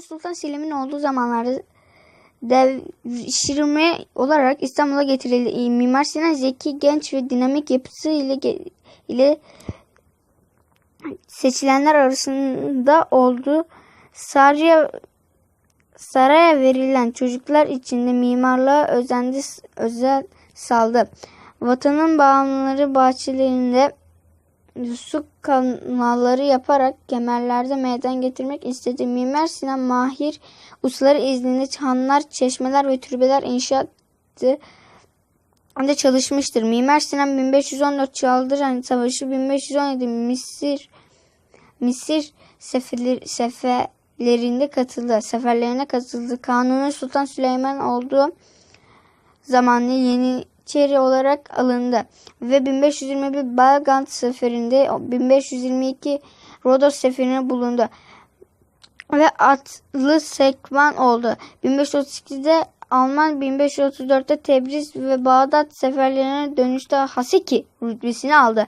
Yavuz Sultan Selim'in olduğu zamanlarda devşirme olarak İstanbul'a getirildi. Mimar Sinan zeki, genç ve dinamik yapısı ile ile seçilenler arasında oldu. Sarıya saraya verilen çocuklar içinde mimarlığa özendi, özel saldı. Vatanın bağımlıları bahçelerinde su kanalları yaparak kemerlerde meydan getirmek istedi. Mimar Sinan Mahir ustaları izniyle hanlar, çeşmeler ve türbeler inşa etti de çalışmıştır. Mimar Sinan 1514 Çaldıran Savaşı 1517 Mısır Mısır seferler, seferlerinde katıldı. Seferlerine katıldı. Kanuni Sultan Süleyman olduğu zamanlı Yeniçeri olarak alındı ve 1521 Balgant seferinde 1522 Rodos seferine bulundu ve atlı sekman oldu. 1538'de Alman 1534'te Tebriz ve Bağdat seferlerine dönüşte Haseki rütbesini aldı.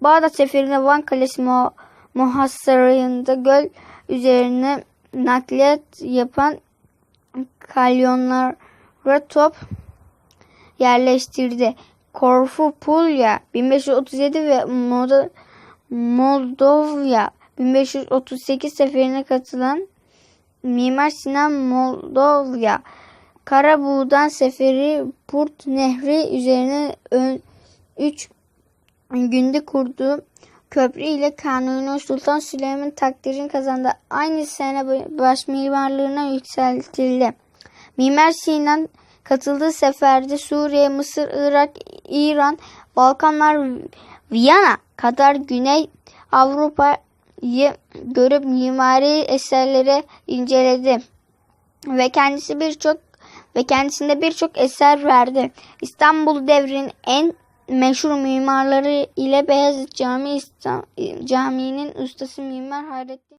Bağdat seferinde Van Kalesi mu muhasarında göl üzerine nakliyat yapan kalyonlara top yerleştirdi. Korfu Pulya 1537 ve Moldova 1538 seferine katılan Mimar Sinan Moldova Karabuğdan seferi Purt Nehri üzerine 3 günde kurduğu köprü ile Kanuni Sultan Süleyman takdirini kazandı. Aynı sene baş mimarlığına yükseltildi. Mimar Sinan katıldığı seferde Suriye, Mısır, Irak, İran, Balkanlar, Viyana kadar Güney Avrupa'yı görüp mimari eserleri inceledi ve kendisi birçok ve kendisinde birçok eser verdi. İstanbul devrinin en meşhur mimarları ile Beyazıt Camii Camii'nin ustası Mimar Hayrettin